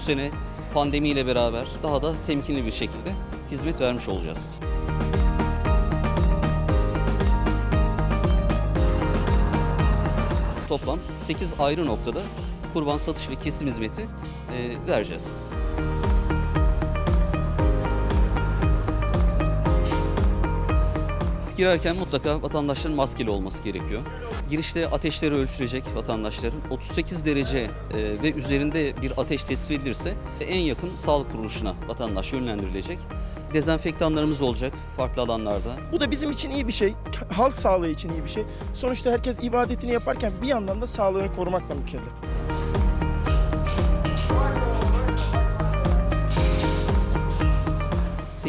sene pandemiyle beraber daha da temkinli bir şekilde hizmet vermiş olacağız. Toplam 8 ayrı noktada kurban satış ve kesim hizmeti e, vereceğiz. Girerken mutlaka vatandaşların maskeli olması gerekiyor. Girişte ateşleri ölçülecek vatandaşların. 38 derece e, ve üzerinde bir ateş tespit edilirse en yakın sağlık kuruluşuna vatandaş yönlendirilecek. Dezenfektanlarımız olacak farklı alanlarda. Bu da bizim için iyi bir şey. Halk sağlığı için iyi bir şey. Sonuçta herkes ibadetini yaparken bir yandan da sağlığını korumakla mükellef.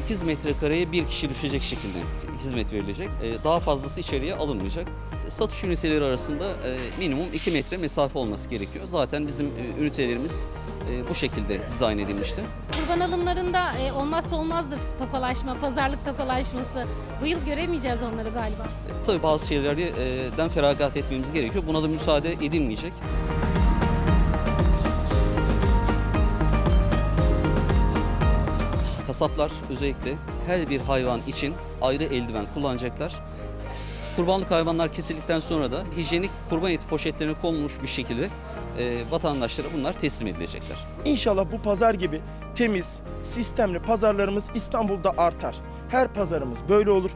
8 metrekareye bir kişi düşecek şekilde hizmet verilecek. Ee, Daha fazlası içeriye alınmayacak. Satış üniteleri arasında e, minimum 2 metre mesafe olması gerekiyor. Zaten bizim e, ünitelerimiz e, bu şekilde dizayn edilmişti. Kurban alımlarında olmazsa olmazdır tokalaşma, pazarlık tokalaşması. Bu yıl göremeyeceğiz onları galiba. Tabii bazı şeylerden feragat etmemiz gerekiyor. Buna da müsaade edilmeyecek. Kasaplar özellikle her bir hayvan için ayrı eldiven kullanacaklar. Kurbanlık hayvanlar kesildikten sonra da hijyenik kurban eti poşetlerine konulmuş bir şekilde e, vatandaşlara bunlar teslim edilecekler. İnşallah bu pazar gibi temiz, sistemli pazarlarımız İstanbul'da artar. Her pazarımız böyle olur.